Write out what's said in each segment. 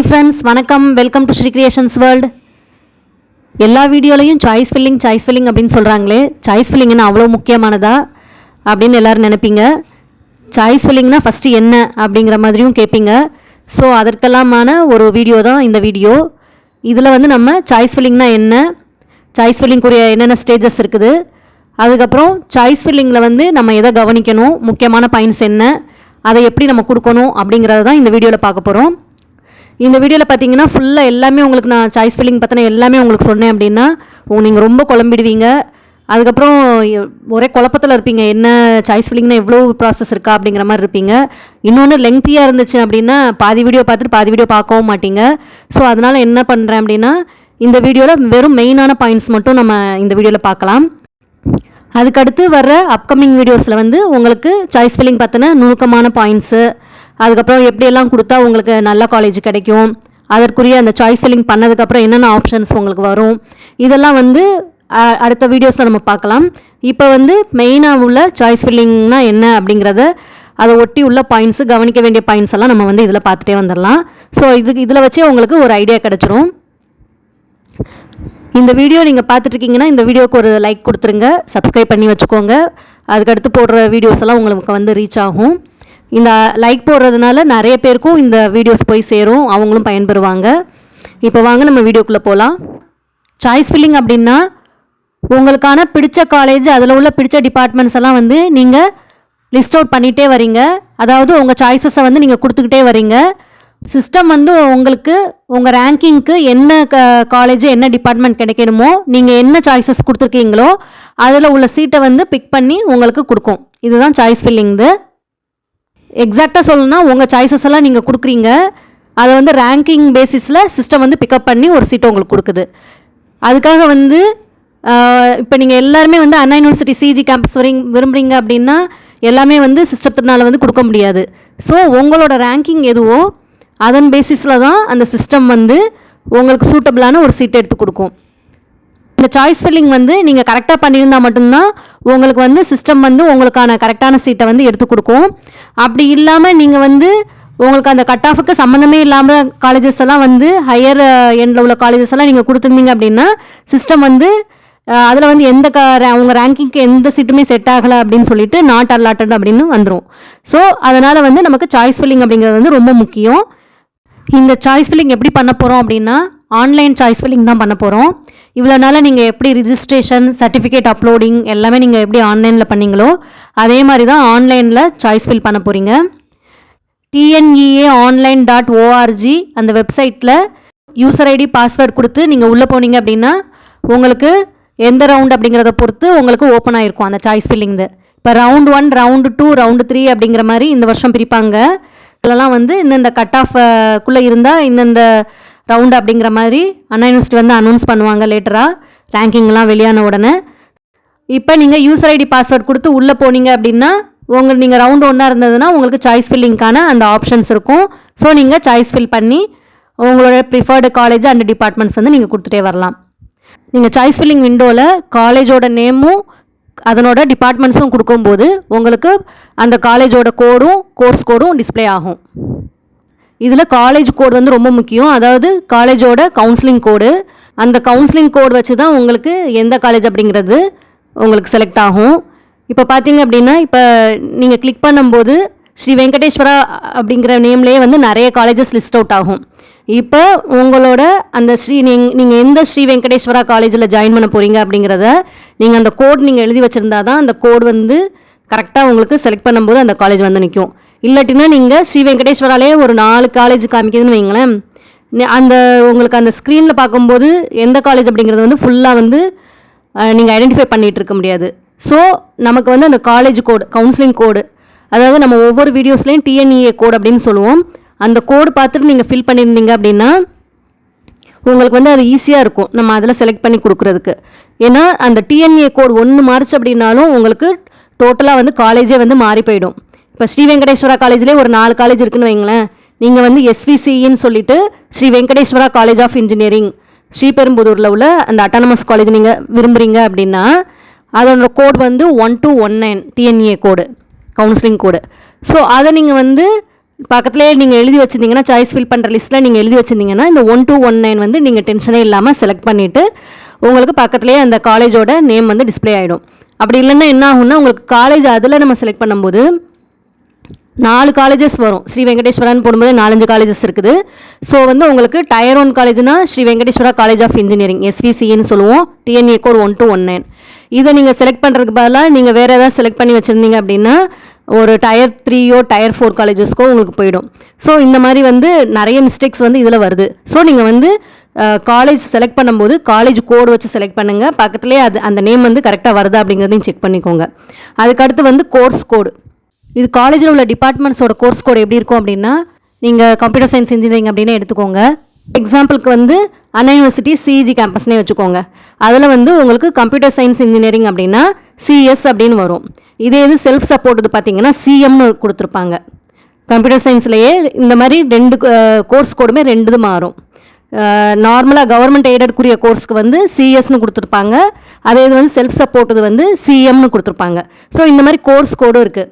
Hi friends வணக்கம். Welcome to Sri creations world எல்லா வீடியோலையும் சாய்ஸ் ஃபில்லிங் சாய்ஸ் ஃபில்லிங் அப்படின்னு சொல்கிறாங்களே சாய்ஸ் ஃபில்லிங்னா அவ்வளோ முக்கியமானதா அப்படின்னு எல்லோரும் நினைப்பீங்க. சாய்ஸ் ஃபில்லிங்னா ஃபஸ்ட்டு என்ன அப்படிங்கிற மாதிரியும் கேட்பீங்க ஸோ அதற்கெல்லாமான ஒரு வீடியோ தான் இந்த வீடியோ இதில் வந்து நம்ம சாய்ஸ் ஃபில்லிங்னா என்ன? சாய்ஸ் ஃபில்லிங்குரிய என்னென்ன ஸ்டேஜஸ் இருக்குது? அதுக்கப்புறம் சாய்ஸ் ஃபில்லிங்கில் வந்து நம்ம எதை கவனிக்கணும்? முக்கியமான பாயிண்ட்ஸ் என்ன? அதை எப்படி நம்ம கொடுக்கணும்? அப்படிங்கிறத தான் இந்த வீடியோவில் பார்க்க போகிறோம் இந்த வீடியோவில் பார்த்தீங்கன்னா ஃபுல்லாக எல்லாமே உங்களுக்கு நான் சாய்ஸ் ஃபில்லிங் பற்றின எல்லாமே உங்களுக்கு சொன்னேன் அப்படின்னா நீங்கள் ரொம்ப குழம்பிடுவீங்க. அதுக்கப்புறம் ஒரே குழப்பத்தில் இருப்பீங்க என்ன சாய்ஸ் ஃபில்லிங்னா எவ்வளோ ப்ராசஸ் இருக்கா அப்படிங்கிற மாதிரி இருப்பீங்க. இன்னொன்று லெங்க்த்தியாக இருந்துச்சு அப்படின்னா பாதி வீடியோ பார்த்துட்டு பாதி வீடியோ பார்க்கவும் மாட்டீங்க. ஸோ அதனால் என்ன பண்ணுறேன் அப்படின்னா இந்த வீடியோவில் வெறும் மெயினான பாயிண்ட்ஸ் மட்டும் நம்ம இந்த வீடியோவில் பார்க்கலாம். அதுக்கடுத்து வர்ற அப்கமிங் வீடியோஸில் வந்து உங்களுக்கு சாய்ஸ் ஃபில்லிங் பற்றின நுணுக்கமான பாயிண்ட்ஸு அதுக்கப்புறம் எப்படியெல்லாம் கொடுத்தா உங்களுக்கு நல்ல காலேஜ் கிடைக்கும்? அதற்குரிய அந்த சாய்ஸ் ஃபில்லிங் பண்ணதுக்கப்புறம் என்னென்ன ஆப்ஷன்ஸ் உங்களுக்கு வரும்? இதெல்லாம் வந்து அடுத்த வீடியோஸில் நம்ம பார்க்கலாம். இப்போ வந்து மெயினாக உள்ள சாய்ஸ் ஃபில்லிங்னா என்ன அப்படிங்கிறத அதை ஒட்டி உள்ள பாயிண்ட்ஸு கவனிக்க வேண்டிய பாயிண்ட்ஸ் எல்லாம் நம்ம வந்து இதில் பார்த்துட்டே வந்துடலாம். ஸோ இது இதில் வச்சே உங்களுக்கு ஒரு ஐடியா கிடச்சிரும். இந்த வீடியோ நீங்கள் பார்த்துட்ருக்கீங்கன்னா இந்த வீடியோக்கு ஒரு லைக் கொடுத்துருங்க. சப்ஸ்கிரைப் பண்ணி வச்சுக்கோங்க. அதுக்கடுத்து போடுற வீடியோஸ் எல்லாம் உங்களுக்கு வந்து ரீச் ஆகும். இந்த லைக் போடுறதுனால நிறைய பேருக்கும் இந்த வீடியோஸ் போய் சேரும். அவங்களும் பயன்பெறுவாங்க. இப்போ வாங்க நம்ம வீடியோக்குள்ளே போகலாம் சாய்ஸ் ஃபில்லிங் அப்படின்னா உங்களுக்கான பிடிச்ச காலேஜ் அதில் உள்ள பிடிச்ச டிபார்ட்மெண்ட்ஸ் எல்லாம் வந்து நீங்கள் லிஸ்ட் அவுட் பண்ணிகிட்டே வரீங்க. அதாவது உங்கள் சாய்ஸஸை வந்து நீங்கள் கொடுத்துக்கிட்டே வரீங்க. சிஸ்டம் வந்து உங்களுக்கு உங்கள் ரேங்கிங்க்கு என்ன க காலேஜ் என்ன டிபார்ட்மெண்ட் கிடைக்கணுமோ நீங்கள் என்ன சாய்ஸஸ் கொடுத்துருக்கீங்களோ அதில் உள்ள சீட்டை வந்து பிக் பண்ணி உங்களுக்கு கொடுக்கும். இதுதான் சாய்ஸ் ஃபில்லிங்து எக்ஸாக்டாக சொல்லணும்னா உங்கள் சாய்ஸஸ் எல்லாம் நீங்கள் கொடுக்குறீங்க. அதை வந்து ரேங்கிங் பேசிஸில் சிஸ்டம் வந்து பிக்கப் பண்ணி ஒரு சீட்டை உங்களுக்கு கொடுக்குது. அதுக்காக வந்து இப்போ நீங்கள் எல்லாருமே வந்து அண்ணா யூனிவர்சிட்டி சிஜி கேம்பஸ் வரீங்க விரும்புகிறீங்க அப்படின்னா எல்லாமே வந்து சிஸ்டத்தினால வந்து கொடுக்க முடியாது. ஸோ உங்களோட ரேங்கிங் எதுவோ அதன் பேசிஸில் தான் அந்த சிஸ்டம் வந்து உங்களுக்கு சூட்டபிளான ஒரு சீட்டை எடுத்து கொடுக்கும். இந்த சாய்ஸ் ஃபில்லிங் வந்து நீங்கள் கரெக்டாக பண்ணியிருந்தால் மட்டும்தான் உங்களுக்கு வந்து சிஸ்டம் வந்து உங்களுக்கான கரெக்டான சீட்டை வந்து எடுத்து கொடுக்கும். அப்படி இல்லாமல் நீங்கள் வந்து உங்களுக்கு அந்த கட் ஆஃபுக்கு சம்மந்தமே இல்லாமல் காலேஜஸ் எல்லாம் வந்து ஹையர் எண்டில் உள்ள காலேஜஸ் எல்லாம் நீங்கள் கொடுத்துருந்தீங்க அப்படின்னா சிஸ்டம் வந்து அதில் வந்து எந்த க ra- உங்கள் ரேங்கிங்க்கு எந்த சீட்டுமே செட் ஆகலை அப்படின்னு சொல்லிட்டு நாட் அல்லாட்டட் அப்படின்னு வந்துடும் ஸோ அதனால் வந்து நமக்கு சாய்ஸ் ஃபில்லிங் அப்படிங்கிறது வந்து ரொம்ப முக்கியம். இந்த சாய்ஸ் ஃபில்லிங் எப்படி பண்ண போகிறோம் அப்படின்னா ஆன்லைன் சாய்ஸ் ஃபில்லிங் தான் பண்ண போகிறோம் இவ்வளோ நாளாக நீங்கள் எப்படி ரிஜிஸ்ட்ரேஷன் சர்டிஃபிகேட் அப்லோடிங் எல்லாமே நீங்கள் எப்படி ஆன்லைனில் பண்ணீங்களோ அதே மாதிரி தான் ஆன்லைனில் சாய்ஸ் ஃபில் பண்ண போகிறீங்க டிஎன்இஏ ஆன்லைன் டாட் ஓஆர்ஜி அந்த வெப்சைட்டில் யூசர் ஐடி பாஸ்வேர்ட் கொடுத்து நீங்கள் உள்ளே போனீங்க அப்படின்னா உங்களுக்கு எந்த ரவுண்ட் அப்படிங்கிறத பொறுத்து உங்களுக்கு ஓப்பன் ஆகிருக்கும் அந்த சாய்ஸ் ஃபில்லிங்கு இப்போ round one round two round three அப்படிங்கிற மாதிரி இந்த வருஷம் பிரிப்பாங்க. இதெல்லாம் வந்து இந்தந்த கட் ஆஃப்குள்ளே இருந்தால் இந்தந்த ரவுண்டு அப்படிங்கிற மாதிரி அண்ணா யூனிவர்சிட்டி வந்து அனௌன்ஸ் பண்ணுவாங்க லேட்டராக ரேங்கிங்லாம் வெளியான உடனே. இப்போ நீங்கள் யூசர் ஐடி பாஸ்வேர்ட் கொடுத்து உள்ளே போனீங்க அப்படின்னா உங்கள் நீங்கள் ரவுண்டு ஒன்றா இருந்ததுன்னா உங்களுக்கு சாய்ஸ் ஃபில்லிங்க்கான அந்த ஆப்ஷன்ஸ் இருக்கும். ஸோ நீங்கள் சாய்ஸ் ஃபில் பண்ணி உங்களோட ப்ரிஃபர்டு காலேஜ் அண்ட் டிபார்ட்மெண்ட்ஸ் வந்து நீங்கள் கொடுத்துட்டே வரலாம். நீங்கள் சாய்ஸ் ஃபில்லிங் விண்டோவில் காலேஜோட நேமும் அதனோட டிபார்ட்மெண்ட்ஸும் கொடுக்கும்போது உங்களுக்கு அந்த காலேஜோட கோடும் கோர்ஸ் கோடும் டிஸ்ப்ளே ஆகும். இதில் காலேஜ் கோட் வந்து ரொம்ப முக்கியம். அதாவது காலேஜோட கவுன்சிலிங் கோடு அந்த கவுன்சிலிங் கோட் வச்சு தான் உங்களுக்கு எந்த காலேஜ் அப்படிங்கிறது உங்களுக்கு செலக்ட் ஆகும். இப்போ பார்த்தீங்க அப்படின்னா இப்போ நீங்கள் கிளிக் பண்ணும்போது ஸ்ரீ வெங்கடேஸ்வரா அப்படிங்கிற நேம்லேயே வந்து நிறைய காலேஜஸ் லிஸ்ட் அவுட் ஆகும். இப்போ உங்களோட அந்த ஸ்ரீ நீங் நீங்கள் எந்த ஸ்ரீ வெங்கடேஸ்வரா காலேஜில் ஜாயின் பண்ண போகிறீங்க அப்படிங்கிறத நீங்கள் அந்த கோட் நீங்கள் எழுதி வச்சுருந்தா தான் அந்த கோட் வந்து கரெக்டாக உங்களுக்கு செலக்ட் பண்ணும்போது அந்த காலேஜ் வந்து நிற்கும் இல்லாட்டினா நீங்கள் ஸ்ரீ வெங்கடேஸ்வராலே ஒரு நாலு காலேஜ் காமிக்குதுன்னு வைங்களேன். அந்த உங்களுக்கு அந்த ஸ்க்ரீனில் பார்க்கும்போது எந்த காலேஜ் அப்படிங்கிறது வந்து ஃபுல்லாக வந்து நீங்கள் ஐடென்டிஃபை பண்ணிகிட்டு இருக்க முடியாது. ஸோ நமக்கு வந்து அந்த காலேஜ் கோடு கவுன்சிலிங் கோடு அதாவது நம்ம ஒவ்வொரு வீடியோஸ்லேயும் டிஎன்இஏ கோட் அப்படின்னு சொல்லுவோம். அந்த கோடு பார்த்துட்டு நீங்கள் ஃபில் பண்ணியிருந்தீங்க அப்படின்னா உங்களுக்கு வந்து அது ஈஸியாக இருக்கும். நம்ம அதில் செலக்ட் பண்ணி கொடுக்குறதுக்கு. ஏன்னா அந்த டிஎன்ஏ கோட் ஒன்று மாறிச்சு அப்படின்னாலும் உங்களுக்கு டோட்டலாக வந்து காலேஜே வந்து மாறி போயிடும். இப்போ ஸ்ரீ வெங்கடேஸ்வரா காலேஜ்லேயே ஒரு நாலு காலேஜ் இருக்குன்னு வைங்களேன். நீங்கள் வந்து எஸ்விசின்னு சொல்லிட்டு Sri Venkateswara college of engineering ஸ்ரீபெரும்புதூரில் உள்ள அந்த அட்டானமஸ் காலேஜ் நீங்கள் விரும்புகிறீங்க அப்படின்னா அதோட கோட் வந்து one two one nine TNEA code counselling code so அதை நீங்கள் வந்து பக்கத்துலேயே நீங்கள் எழுதி வச்சிருந்தீங்கன்னா சாய்ஸ் ஃபில் பண்ணுற லிஸ்ட்டில் நீங்கள் எழுதி வச்சிருந்தீங்கன்னா இந்த ஒன் டூ ஒன் நைன் வந்து நீங்கள் டென்ஷனே இல்லாமல் செலக்ட் பண்ணிவிட்டு உங்களுக்கு பக்கத்துலேயே அந்த காலேஜோட நேம் வந்து டிஸ்ப்ளே ஆகிடும் அப்படி இல்லைன்னா என்ன ஆகும்னா உங்களுக்கு காலேஜ் அதில் நம்ம செலக்ட் பண்ணும்போது நாலு காலேஜஸ் வரும். ஸ்ரீ வெங்கடேஸ்வரான்னு போடும்போது நாலஞ்சு காலேஜஸ் இருக்குது. ஸோ வந்து உங்களுக்கு tier one காலேஜ்னா Sri Venkateswara college of engineering எஸ்விசின்னு சொல்லுவோம். TNEA code one two one nine இதை நீங்கள் செலக்ட் பண்ணுறதுக்கு பதிலாக நீங்கள் வேறு ஏதாவது செலக்ட் பண்ணி வச்சுருந்தீங்க அப்படின்னா ஒரு டயர் த்ரீயோ டயர் ஃபோர் காலேஜஸ்க்கோ உங்களுக்கு போயிடும். ஸோ இந்த மாதிரி வந்து நிறைய மிஸ்டேக்ஸ் வந்து இதில் வருது. ஸோ நீங்கள் வந்து காலேஜ் செலக்ட் பண்ணும்போது காலேஜ் கோடு வச்சு செலக்ட் பண்ணுங்கள் பக்கத்துலேயே அது அந்த நேம் வந்து கரெக்டாக வருதா அப்படிங்கிறதையும் செக் பண்ணிக்கோங்க. அதுக்கடுத்து வந்து கோர்ஸ் கோடு இது காலேஜில் உள்ள டிபார்ட்மெண்ட்ஸோட கோர்ஸ் கோட் எப்படி இருக்கும் அப்படின்னா நீங்கள் கம்ப்யூட்டர் சயின்ஸ் இன்ஜினியரிங் அப்படின்னு எடுத்துக்கோங்க. எக்ஸாம்பிளுக்கு வந்து அண்ணா யூனிவர்சிட்டி சிஇஜி கேம்பஸ்னே வச்சுக்கோங்க. அதில் வந்து உங்களுக்கு கம்ப்யூட்டர் சயின்ஸ் இன்ஜினியரிங் அப்படின்னா சிஎஸ் அப்படின்னு வரும். இதே இது செல்ஃப் சப்போர்ட் இது பார்த்தீங்கன்னா சிஎம்னு கொடுத்துருப்பாங்க. கம்ப்யூட்டர் சயின்ஸ்லேயே இந்த மாதிரி ரெண்டு கோர்ஸ் கோடுமே ரெண்டு மாறும். நார்மலாக கவர்மெண்ட் எய்டட்குரிய கோர்ஸ்க்கு வந்து சிஎஸ்னு கொடுத்துருப்பாங்க. அதே இது வந்து செல்ஃப் சப்போர்ட் இது வந்து சிஎம்னு கொடுத்துருப்பாங்க. ஸோ இந்த மாதிரி கோர்ஸ் கோடும் இருக்குது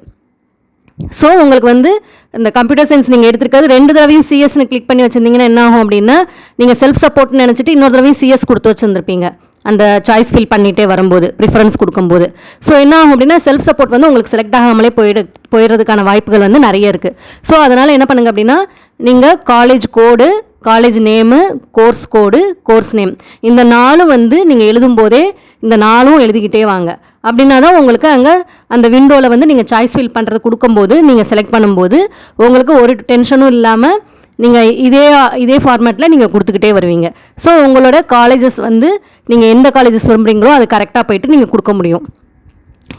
ஸோ உங்களுக்கு வந்து இந்த கம்ப்யூட்டர் சயின்ஸ் நீங்கள் எடுத்துருக்கிறது ரெண்டு தடவையும் சிஎஸ்னு கிளிக் பண்ணி வச்சுருந்தீங்கன்னா என்ன ஆகும் அப்படின்னா நீங்கள் செல்ஃப் சப்போர்ட்னு நினச்சிட்டு இன்னொரு தடவையும் சிஎஸ் கொடுத்து வச்சுருந்துருப்பீங்க. அந்த சாய்ஸ் ஃபில் பண்ணிகிட்டே வரும்போது ப்ரிஃபரன்ஸ் கொடுக்கும்போது. ஸோ என்ன ஆகும் அப்படின்னா செல்ஃப் சப்போர்ட் வந்து உங்களுக்கு செலக்ட் ஆகாமலே போயிடு போயிடுறதுக்கான வாய்ப்புகள் வந்து நிறைய இருக்குது ஸோ அதனால் என்ன பண்ணுங்கள் அப்படின்னா நீங்கள் college code college name course code course name இந்த நாலும் வந்து நீங்கள் எழுதும் போதே இந்த நாளும் எழுதிக்கிட்டே வாங்க. அப்படின்னா தான் உங்களுக்கு அங்கே அந்த விண்டோவில் வந்து நீங்கள் சாய்ஸ் ஃபில் பண்ணுறது கொடுக்கும்போது நீங்கள் செலக்ட் பண்ணும்போது உங்களுக்கு ஒரு டென்ஷனும் இல்லாமல் நீங்கள் இதே இதே ஃபார்மேட்டில் நீங்கள் கொடுத்துக்கிட்டே வருவீங்க. ஸோ உங்களோட காலேஜஸ் வந்து நீங்கள் எந்த காலேஜஸ் விரும்புகிறீங்களோ அது கரெக்டாக போயிட்டு நீங்கள் கொடுக்க முடியும்.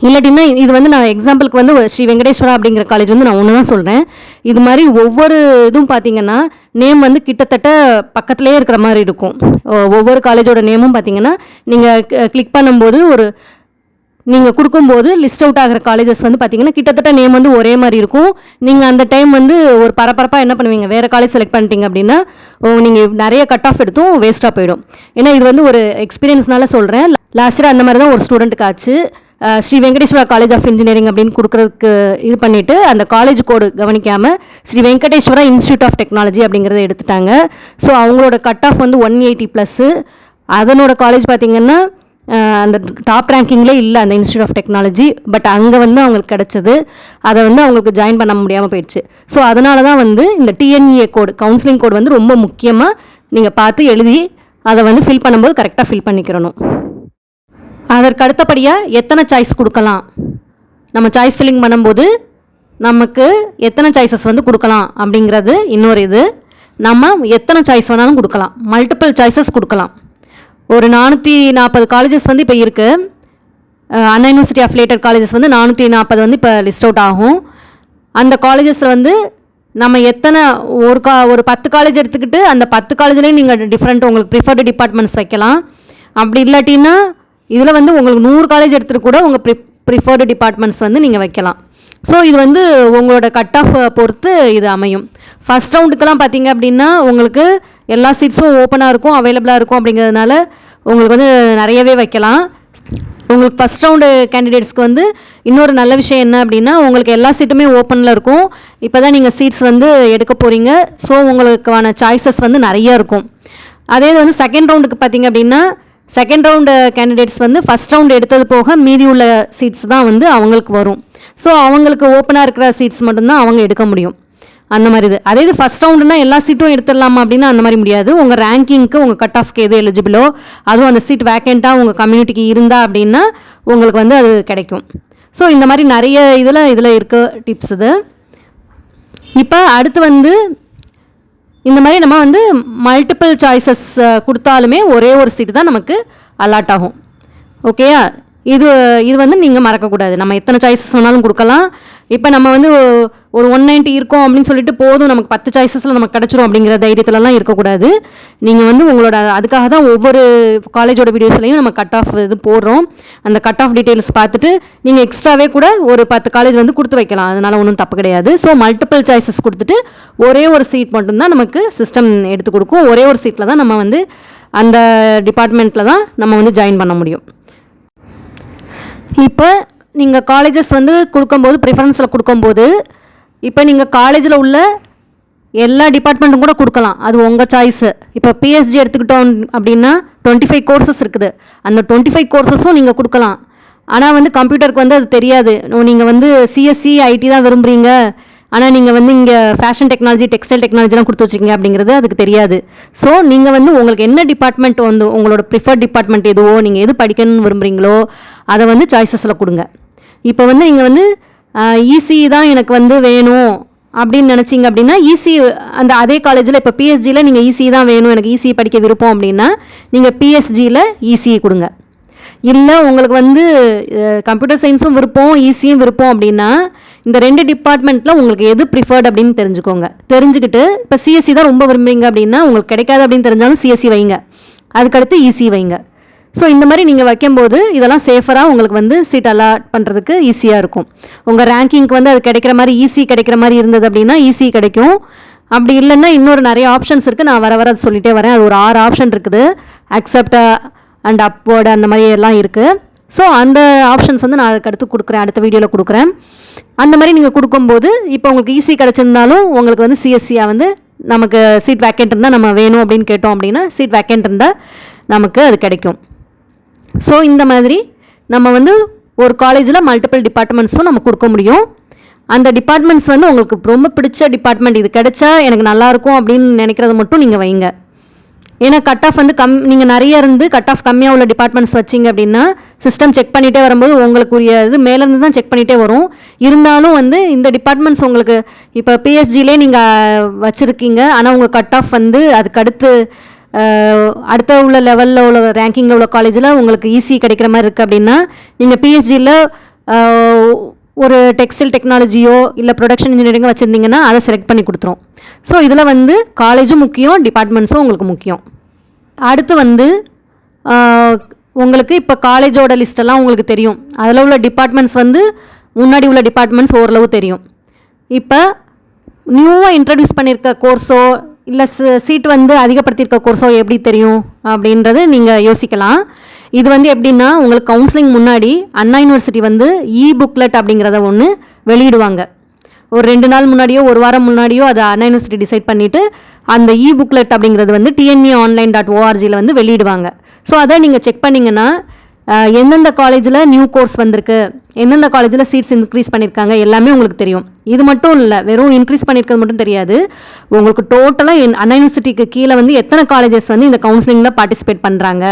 இல்லாட்டின்னா இது வந்து நான் எக்ஸாம்பிளுக்கு வந்து ஸ்ரீ வெங்கடேஸ்வரா அப்படிங்கிற காலேஜ் வந்து நான் ஒன்று தான் சொல்கிறேன் இது மாதிரி ஒவ்வொரு இதுவும் பார்த்தீங்கன்னா நேம் வந்து கிட்டத்தட்ட பக்கத்துலேயே இருக்கிற மாதிரி இருக்கும். ஒவ்வொரு காலேஜோட நேமும் பார்த்தீங்கன்னா நீங்கள் கிளிக் பண்ணும்போது ஒரு நீங்கள் கொடுக்கும்போது லிஸ்ட் அவுட் ஆகிற காலேஜஸ் வந்து பார்த்தீங்கன்னா கிட்டத்தட்ட நேம் வந்து ஒரே மாதிரி இருக்கும். நீங்கள் அந்த டைம் வந்து ஒரு பரபரப்பாக என்ன பண்ணுவீங்க? வேறு காலேஜ் செலக்ட் பண்ணிட்டீங்க அப்படின்னா நீங்கள் நிறைய கட் ஆஃப் எடுத்தும் வேஸ்ட்டாக போயிடும். ஏன்னா இது வந்து ஒரு எக்ஸ்பீரியன்ஸ்னால சொல்கிறேன் லாஸ்ட் இயர் அந்த மாதிரி தான் ஒரு ஸ்டூடெண்ட்டுக்கு ஆச்சு. Sri Venkateswara college of engineering அப்படின்னு கொடுக்குறதுக்கு இது பண்ணிவிட்டு அந்த காலேஜ் கோடு கவனிக்காமல் Sri Venkateswara institute of technology அப்படிங்கிறத எடுத்துட்டாங்க. ஸோ அவங்களோட கட் ஆஃப் வந்து ஒன் எயிட்டி ப்ளஸ்ஸு அதனோட காலேஜ் பார்த்திங்கன்னா அந்த டாப் ரேங்கிங்லே இல்லை அந்த இன்ஸ்டியூட் ஆஃப் டெக்னாலஜி பட் அங்கே வந்து அவங்களுக்கு கிடச்சது. அதை வந்து அவங்களுக்கு ஜாயின் பண்ண முடியாமல் போயிடுச்சு. ஸோ அதனால தான் வந்து இந்த டிஎன்ஏ கோடு கவுன்சிலிங் கோடு வந்து ரொம்ப முக்கியமாக நீங்கள் பார்த்து எழுதி அதை வந்து ஃபில் பண்ணும்போது கரெக்டாக ஃபில் பண்ணிக்கிறணும். அதற்கு அடுத்தபடியாக எத்தனை சாய்ஸ் கொடுக்கலாம்? நம்ம சாய்ஸ் ஃபில்லிங் பண்ணும்போது நமக்கு எத்தனை சாய்ஸஸ் வந்து கொடுக்கலாம் அப்படிங்கிறது இன்னொரு இது. நம்ம எத்தனை சாய்ஸ் வேணாலும் கொடுக்கலாம். மல்டிபிள் சாய்ஸஸ் கொடுக்கலாம். ஒரு நானூற்றி நாற்பது காலேஜஸ் வந்து இப்போ இருக்குது அண்ணா யூனிவர்சிட்டி அஃபிலேட்டட் காலேஜஸ் வந்து நானூற்றி நாற்பது வந்து இப்போ லிஸ்ட் அவுட் ஆகும். அந்த காலேஜஸில் வந்து நம்ம எத்தனை ஒரு கா ஒரு பத்து காலேஜ் எடுத்துக்கிட்டு அந்த பத்து காலேஜ்லேயும் நீங்கள் டிஃப்ரெண்ட் உங்களுக்கு ப்ரிஃபர்டு டிபார்ட்மெண்ட்ஸ் வைக்கலாம். அப்படி இல்லாட்டின்னா இதில் வந்து உங்களுக்கு நூறு காலேஜ் எடுத்துகிட்டு கூட உங்கள் ப்ரி ப்ரிஃபர்டு டிபார்ட்மெண்ட்ஸ் வந்து நீங்கள் வைக்கலாம். ஸோ இது வந்து உங்களோட கட் ஆஃப் பொறுத்து இது அமையும். ஃபஸ்ட் ரவுண்டுக்கெல்லாம் பார்த்தீங்க அப்படின்னா உங்களுக்கு எல்லா சீட்ஸும் ஓப்பனாக இருக்கும் அவைலபிளாக இருக்கும் அப்படிங்கிறதுனால உங்களுக்கு வந்து நிறையவே வைக்கலாம். உங்களுக்கு ஃபஸ்ட் ரவுண்டு கேண்டிடேட்ஸ்க்கு வந்து இன்னொரு நல்ல விஷயம் என்ன அப்படின்னா உங்களுக்கு எல்லா சீட்டுமே ஓப்பனில் இருக்கும். இப்போ தான் நீங்கள் சீட்ஸ் வந்து எடுக்க போகிறீங்க ஸோ உங்களுக்கான சாய்ஸஸ் வந்து நிறைய இருக்கும். அதே இது வந்து செகண்ட் ரவுண்டுக்கு பார்த்தீங்க அப்படின்னா செகண்ட் ரவுண்டு கேண்டிடேட்ஸ் வந்து ஃபஸ்ட் ரவுண்ட் எடுத்தது போக மீதி உள்ள சீட்ஸ் தான் வந்து அவங்களுக்கு வரும். ஸோ அவங்களுக்கு ஓப்பனாக இருக்கிற சீட்ஸ் மட்டும்தான் அவங்க எடுக்க முடியும். அந்த மாதிரி இது. அதே இது ஃபஸ்ட் ரவுண்டுனா எல்லா சீட்டும் எடுத்துடலாமா அப்படின்னா அந்த மாதிரி முடியாது. உங்கள் ரேங்கிங்க்கு உங்கள் கட் ஆஃப்க்கு எது எலிஜிபிளோ அதுவும் அந்த சீட் வேக்கண்ட்டாக உங்கள் கம்யூனிட்டிக்கு இருந்தா அப்படின்னா உங்களுக்கு வந்து அது கிடைக்கும். ஸோ இந்த மாதிரி நிறைய இதில் இதில் இருக்க டிப்ஸ் இது. இப்போ அடுத்து வந்து இந்த மாதிரி நம்ம வந்து மல்டிபிள் சாய்ஸஸ் கொடுத்தாலுமே ஒரே ஒரு சீட்டு தான் நமக்கு அலாட் ஆகும். ஓகேயா இது இது வந்து நீங்கள் மறக்கக்கூடாது. நம்ம எத்தனை சாய்ஸஸ் வேணாலும் கொடுக்கலாம். இப்போ நம்ம வந்து ஒரு ஒன் நைன்ட்டி இருக்கோம் அப்படின்னு சொல்லிட்டு போதும். நமக்கு பத்து சாய்ஸஸில் நமக்கு கிடச்சிரும் அப்படிங்கிற தைரியத்துலலாம் இருக்கக்கூடாது. நீங்கள் வந்து உங்களோட அதுக்காக தான் ஒவ்வொரு காலேஜோட வீடியோஸ்லையும் நம்ம கட் ஆஃப் இது போடுறோம். அந்த கட் ஆஃப் டீட்டெயில்ஸ் பார்த்துட்டு நீங்கள் எக்ஸ்ட்ராவே கூட ஒரு பத்து காலேஜ் வந்து கொடுத்து வைக்கலாம். அதனால் ஒன்றும் தப்பு கிடையாது. ஸோ மல்டிபிள் சாய்ஸஸ் கொடுத்துட்டு ஒரே ஒரு சீட் மட்டும்தான் நமக்கு சிஸ்டம் எடுத்து கொடுக்கும். ஒரே ஒரு சீட்டில் தான் நம்ம வந்து அந்த டிபார்ட்மெண்ட்டில் தான் நம்ம வந்து ஜாயின் பண்ண முடியும். இப்போ நீங்கள் காலேஜஸ் வந்து கொடுக்கும்போது ப்ரிஃபரன்ஸில் கொடுக்கும்போது இப்போ நீங்கள் காலேஜில் உள்ள எல்லா டிபார்ட்மெண்ட்டும் கூட கொடுக்கலாம். அது உங்கள் சாய்ஸு இப்போ பிஎஸ்ஜி எடுத்துக்கிட்டோம் அப்படின்னா டுவெண்ட்டி ஃபைவ் கோர்சஸ் இருக்குது. அந்த டுவெண்ட்டி ஃபைவ் கோர்சஸும் நீங்கள் கொடுக்கலாம். ஆனால் வந்து கம்ப்யூட்டருக்கு வந்து அது தெரியாது. நீங்கள் வந்து சிஎஸ்சி ஐடி தான் விரும்புகிறீங்க ஆனால் நீங்கள் வந்து இங்கே ஃபேஷன் டெக்னாலஜி டெக்ஸ்டைல் டெக்னாலஜிலாம் கொடுத்து வச்சுருக்கீங்க அப்படிங்கிறது அதுக்கு தெரியாது. ஸோ நீங்கள் வந்து உங்களுக்கு என்ன டிபார்ட்மெண்ட் வந்து உங்களோட ப்ரிஃபர்ட் டிபார்ட்மெண்ட் எதுவோ நீங்கள் எது படிக்கணும்னு விரும்புகிறீங்களோ அதை வந்து சாய்ஸஸில் கொடுங்க. இப்போ வந்து நீங்கள் வந்து ஈஸி தான் எனக்கு வந்து வேணும் அப்படின்னு நினச்சிங்க அப்படின்னா ஈஸி அந்த அதே காலேஜில் இப்போ பிஎஸ்ஜியில் நீங்கள் ஈஸி தான் வேணும் எனக்கு ஈஸி படிக்க விருப்பம் அப்படின்னா நீங்கள் பிஎஸ்ஜியில் ஈஸி கொடுங்க. இல்லை உங்களுக்கு வந்து கம்ப்யூட்டர் சயின்ஸும் விருப்பம் ஈஸியும் விருப்பம் அப்படின்னா இந்த ரெண்டு டிபார்ட்மெண்ட்டில் உங்களுக்கு எது ப்ரிஃபர்ட் அப்படின்னு தெரிஞ்சுக்கோங்க. தெரிஞ்சுக்கிட்டு இப்போ சிஎஸ்சி தான் ரொம்ப விரும்புறீங்க அப்படின்னா உங்களுக்கு கிடைக்காது அப்படின்னு தெரிஞ்சாலும் சிஎஸ்சி வைங்க. அதுக்கடுத்து இசி வைங்க. ஸோ இந்த மாதிரி நீங்கள் வைக்கும்போது இதெல்லாம் சேஃபராக உங்களுக்கு வந்து சீட் அலாட் பண்ணுறதுக்கு ஈஸியாக இருக்கும். உங்கள் ரேங்கிங்க்கு வந்து அது கிடைக்கிற மாதிரி ஈஸி கிடைக்கிற மாதிரி இருந்தது அப்படின்னா ஈஸி கிடைக்கும். அப்படி இல்லைன்னா இன்னொரு நிறைய ஆப்ஷன்ஸ் இருக்குது நான் வர வர அது வரேன். அது ஒரு ஆறு ஆப்ஷன் இருக்குது. அக்செப்ட் அண்ட் அப்போர்டு அந்த மாதிரி எல்லாம் இருக்குது ஸோ அந்த ஆப்ஷன்ஸ் வந்து நான் அதுக்கு அடுத்து கொடுக்குறேன் அடுத்த வீடியோவில் கொடுக்குறேன். அந்த மாதிரி நீங்கள் கொடுக்கும்போது இப்போ உங்களுக்கு ஈஸி கிடச்சிருந்தாலும் உங்களுக்கு வந்து சிஎஸ்சியாக வந்து நமக்கு சீட் வேக்கெண்ட் இருந்தால் நம்ம வேணும் அப்படின்னு கேட்டோம் அப்படின்னா சீட் வேக்கெண்ட் இருந்தால் நமக்கு அது கிடைக்கும். ஸோ இந்த மாதிரி நம்ம வந்து ஒரு காலேஜில் மல்டிபிள் டிபார்ட்மெண்ட்ஸும் நம்ம கொடுக்க முடியும். அந்த டிபார்ட்மெண்ட்ஸ் வந்து உங்களுக்கு ரொம்ப பிடிச்ச டிபார்ட்மெண்ட் இது கிடைச்சா எனக்கு நல்லாயிருக்கும் அப்படின்னு நினைக்கிறத மட்டும் நீங்கள் வைங்க. ஏன்னா கட் ஆஃப் வந்து கம் நீங்கள் நிறைய இருந்து கட் ஆஃப் கம்மியாக உள்ள டிபார்ட்மெண்ட்ஸ் வச்சிங்க அப்படின்னா சிஸ்டம் செக் பண்ணிகிட்டே வரும்போது உங்களுக்குரிய இது மேலேருந்து தான் செக் பண்ணிகிட்டே வரும். இருந்தாலும் வந்து இந்த டிபார்ட்மெண்ட்ஸ் உங்களுக்கு இப்போ பிஎஸ்ஜிலே நீங்கள் வச்சுருக்கீங்க. ஆனால் உங்கள் கட் ஆஃப் வந்து அதுக்கு அடுத்து அடுத்த உள்ள லெவலில் உள்ள ரேங்கிங்கில் உள்ள காலேஜில் உங்களுக்கு ஈஸி கிடைக்கிற மாதிரி இருக்குது அப்படின்னா நீங்கள் பிஎஸ்ஜியில் ஒரு டெக்ஸ்டைல் டெக்னாலஜியோ இல்லை ப்ரொடக்ஷன் இன்ஜினியரிங்கோ வச்சுருந்தீங்கன்னா அதை செலக்ட் பண்ணி கொடுத்துரும். ஸோ இதில் வந்து காலேஜும் முக்கியம் டிபார்ட்மெண்ட்ஸும் உங்களுக்கு முக்கியம். அடுத்து வந்து உங்களுக்கு இப்போ காலேஜோட லிஸ்ட்டெல்லாம் உங்களுக்கு தெரியும். அதில் உள்ள டிபார்ட்மெண்ட்ஸ் வந்து முன்னாடி உள்ள டிபார்ட்மெண்ட்ஸ் ஓரளவு தெரியும். இப்போ நியூவாக இன்ட்ரடியூஸ் பண்ணியிருக்க கோர்ஸோ இல்லை சீட் வந்து அதிகப்படுத்தியிருக்க கோர்ஸோ எப்படி தெரியும்? அப்படின்றது நீங்கள் யோசிக்கலாம். இது வந்து எப்படின்னா உங்களுக்கு கவுன்சிலிங் முன்னாடி அண்ணா யூனிவர்சிட்டி வந்து இ புக்லெட் அப்படிங்கிறத ஒன்று வெளியிடுவாங்க. ஒரு ரெண்டு நாள் முன்னாடியோ ஒரு வாரம் முன்னாடியோ அதை அண்ணா யூனிவர்சிட்டி டிசைட் பண்ணிவிட்டு அந்த இ புக்லெட் அப்படிங்கிறது வந்து டிஎன்ஏ ஆன்லைன் டாட் ஓஆர்ஜியில் வந்து வெளியிடுவாங்க. ஸோ அதை நீங்கள் செக் பண்ணிங்கன்னா எந்தெந்த காலேஜில் நியூ கோர்ஸ் வந்திருக்கு எந்தெந்த காலேஜில் சீட்ஸ் இன்க்ரீஸ் பண்ணியிருக்காங்க எல்லாமே உங்களுக்கு தெரியும். இது மட்டும் இல்லை வெறும் இன்க்ரீஸ் பண்ணியிருக்கிறது மட்டும் தெரியாது. உங்களுக்கு டோட்டலாக அண்ணா யூனிவர்சிட்டிக்கு கீழே வந்து எத்தனை காலேஜஸ் வந்து இந்த கவுன்சிலிங்கில் பார்ட்டிசிபேட் பண்ணுறாங்க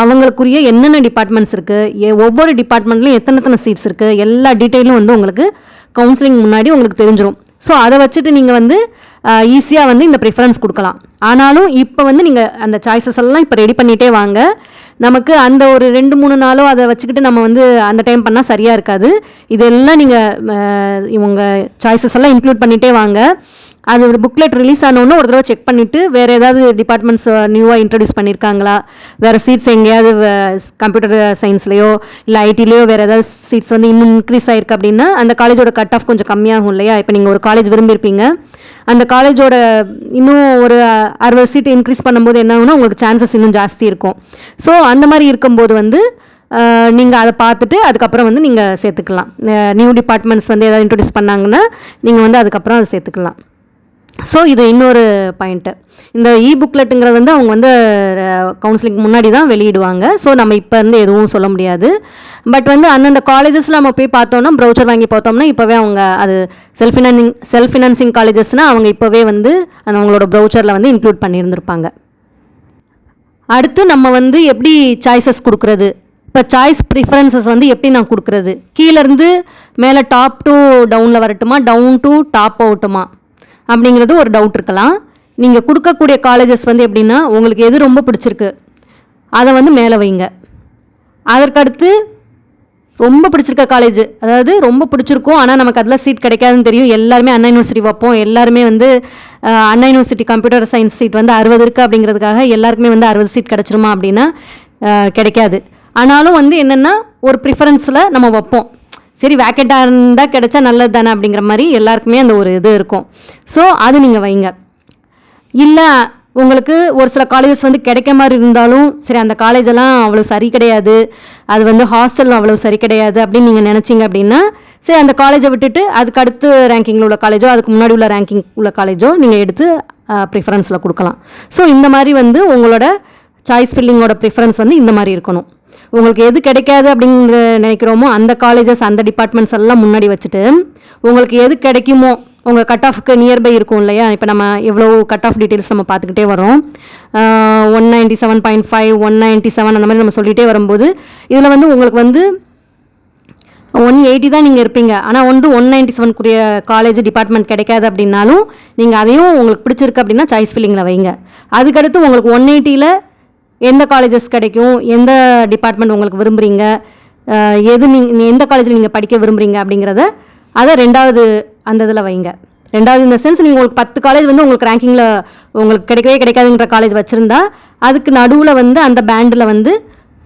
அவங்களுக்குரிய என்னென்ன டிபார்ட்மெண்ட்ஸ் இருக்குது ஒவ்வொரு டிபார்ட்மெண்ட்லையும் எத்தனை எத்தனை சீட்ஸ் இருக்குது எல்லா டீட்டெயிலும் வந்து உங்களுக்கு கவுன்சிலிங் முன்னாடி உங்களுக்கு தெரிஞ்சிடும் ஸோ அதை வச்சுட்டு நீங்கள் வந்து ஈஸியாக வந்து இந்த ப்ரிஃபரன்ஸ் கொடுக்கலாம். ஆனாலும் இப்போ வந்து நீங்கள் அந்த சாய்ஸஸ் எல்லாம் இப்போ ரெடி பண்ணிகிட்டே வாங்க. நமக்கு அந்த ஒரு ரெண்டு மூணு நாளோ அதை வச்சுக்கிட்டு நம்ம வந்து அந்த டைம் பண்ணால் சரியாக இருக்காது. இதெல்லாம் நீங்கள் இவங்க சாய்ஸஸ் எல்லாம் இன்க்ளூட் பண்ணிகிட்டே வாங்க. அது ஒரு புக்லெட் ரிலீஸ் ஆனோன்னு ஒரு தடவை செக் பண்ணிவிட்டு வேறு ஏதாவது டிபார்ட்மெண்ட்ஸ் நியூவாக இன்ட்ரடியூஸ் பண்ணியிருக்காங்களா வேறு சீட்ஸ் எங்கேயாவது கம்ப்யூட்டர் சயின்ஸ்லையோ இல்லை ஐடிலேயோ வேறு ஏதாவது சீட்ஸ் வந்து இன்னும் இன்க்ரீஸ் ஆயிருக்கு அப்படின்னா அந்த காலேஜோட கட் ஆஃப் கொஞ்சம் கம்மியாகும் இல்லையா? இப்போ நீங்கள் ஒரு காலேஜ் விரும்பியிருப்பீங்க. அந்த காலேஜோட இன்னும் ஒரு அறுபது சீட் இன்க்ரீஸ் பண்ணும்போது என்ன உங்களுக்கு சான்சஸ் இன்னும் ஜாஸ்தி இருக்கும். ஸோ அந்த மாதிரி இருக்கும்போது வந்து நீங்கள் அதை பார்த்துட்டு அதுக்கப்புறம் வந்து நீங்கள் சேர்த்துக்கலாம். நியூ டிபார்ட்மெண்ட்ஸ் வந்து ஏதாவது இன்ட்ரடியூஸ் பண்ணாங்கன்னா நீங்கள் வந்து அதுக்கப்புறம் அதை சேர்த்துக்கலாம். ஸோ இது இன்னொரு பாயிண்ட்டு இந்த இ புக்லெட்டுங்கிறது வந்து அவங்க வந்து கவுன்சிலிங் முன்னாடி தான் வெளியிடுவாங்க. ஸோ நம்ம இப்போ இருந்து எதுவும் சொல்ல முடியாது. பட் வந்து அந்தந்த காலேஜஸில் நம்ம போய் பார்த்தோம்னா ப்ரௌச்சர் வாங்கி பார்த்தோம்னா இப்போவே அவங்க அது செல்ஃப் ஃபினான்சிங் செல்ஃப் ஃபினான்சிங் காலேஜஸ்னால் அவங்க இப்போவே வந்து அந்த அவங்களோட ப்ரௌச்சரில் வந்து இன்க்ளூட் பண்ணியிருந்திருப்பாங்க. அடுத்து நம்ம வந்து எப்படி சாய்ஸஸ் கொடுக்குறது? இப்போ சாய்ஸ் ப்ரிஃபரன்சஸ் வந்து எப்படி நான் கொடுக்குறது? கீழேருந்து மேலே டாப் டு டவுனில் வரட்டுமா? டவுன் டு டாப் அவுட்டுமா அப்படிங்கிறது ஒரு டவுட் இருக்கலாம். நீங்கள் கொடுக்கக்கூடிய காலேஜஸ் வந்து எப்படின்னா உங்களுக்கு எது ரொம்ப பிடிச்சிருக்கு அதை வந்து மேலே வைங்க. அதற்கடுத்து ரொம்ப பிடிச்சிருக்க காலேஜ் அதாவது ரொம்ப பிடிச்சிருக்கும் ஆனால் நமக்கு அதில் சீட் கிடைக்காதுன்னு தெரியும். எல்லாருமே அண்ணா யூனிவர்சிட்டி வைப்போம். எல்லாருமே வந்து Anna university computer science seat வந்து அறுபது இருக்குது அப்படிங்கிறதுக்காக எல்லாருக்குமே வந்து அறுபது சீட் கிடச்சிருமா அப்படின்னா கிடைக்காது. ஆனாலும் வந்து என்னென்னா ஒரு ப்ரிஃபரன்ஸில் நம்ம வைப்போம். சரி வேக்கெட்டாக இருந்தால் கிடைச்சா நல்லது தானே அப்படிங்கிற மாதிரி எல்லாருக்குமே அந்த ஒரு இது இருக்கும். ஸோ அது நீங்கள் வைங்க. இல்லை உங்களுக்கு ஒரு சில காலேஜஸ் வந்து கிடைக்க மாதிரி இருந்தாலும் சரி அந்த காலேஜெல்லாம் அவ்வளோ சரி கிடையாது. அது வந்து ஹாஸ்டல் அவ்வளோ சரி கிடையாது அப்படின்னு நீங்கள் நினச்சிங்க அப்படின்னா சரி அந்த காலேஜை விட்டுட்டு அதுக்கு அடுத்து ரேங்கிங்கில் உள்ள காலேஜோ அதுக்கு முன்னாடி உள்ள ரேங்கிங் உள்ள காலேஜோ நீங்கள் எடுத்து ப்ரிஃபரன்ஸில் கொடுக்கலாம். ஸோ இந்த மாதிரி வந்து உங்களோட சாய்ஸ் ஃபில்லிங்கோட ப்ரிஃபரன்ஸ் வந்து இந்த மாதிரி இருக்கணும். உங்களுக்கு எது கிடைக்காது அப்படிங்கிற நினைக்கிறோமோ அந்த காலேஜஸ் அந்த டிபார்ட்மெண்ட்ஸ் எல்லாம் முன்னாடி வச்சுட்டு உங்களுக்கு எது கிடைக்குமோ உங்கள் கட் ஆஃப்க்கு நியர்பை இருக்கும் இல்லையா? இப்போ நம்ம எவ்வளோ கட் ஆஃப் டீட்டெயில்ஸ் நம்ம பார்த்துக்கிட்டே வரோம் one ninety seven point five one ninety seven அந்த மாதிரி நம்ம சொல்லிகிட்டே வரும்போது இதில் வந்து உங்களுக்கு வந்து ஒன் எயிட்டி தான் நீங்கள் இருப்பீங்க. ஆனால் வந்து ஒன் நைன்ட்டி செவனுக்குரிய காலேஜ் டிபார்ட்மெண்ட் கிடைக்காது அப்படின்னாலும் நீங்கள் அதையும் உங்களுக்கு பிடிச்சிருக்கு அப்படின்னா சாய்ஸ் ஃபில்லிங்கில் வைங்க. அதுக்கடுத்து உங்களுக்கு ஒன் எயிட்டியில் எந்த காலேஜஸ் கிடைக்கும்? எந்த டிபார்ட்மெண்ட் உங்களுக்கு விரும்புகிறீங்க எது நீங்கள் எந்த காலேஜில் நீங்கள் படிக்க விரும்புகிறீங்க அப்படிங்கிறத அதை ரெண்டாவது அந்த இதில் வைங்க. ரெண்டாவது இந்த சென்ஸ் நீங்கள் உங்களுக்கு பத்து காலேஜ் வந்து உங்களுக்கு ரேங்கிங்கில் உங்களுக்கு கிடைக்கவே கிடைக்காதுங்கிற காலேஜ் வச்சுருந்தா அதுக்கு நடுவில் வந்து அந்த பேண்டில் வந்து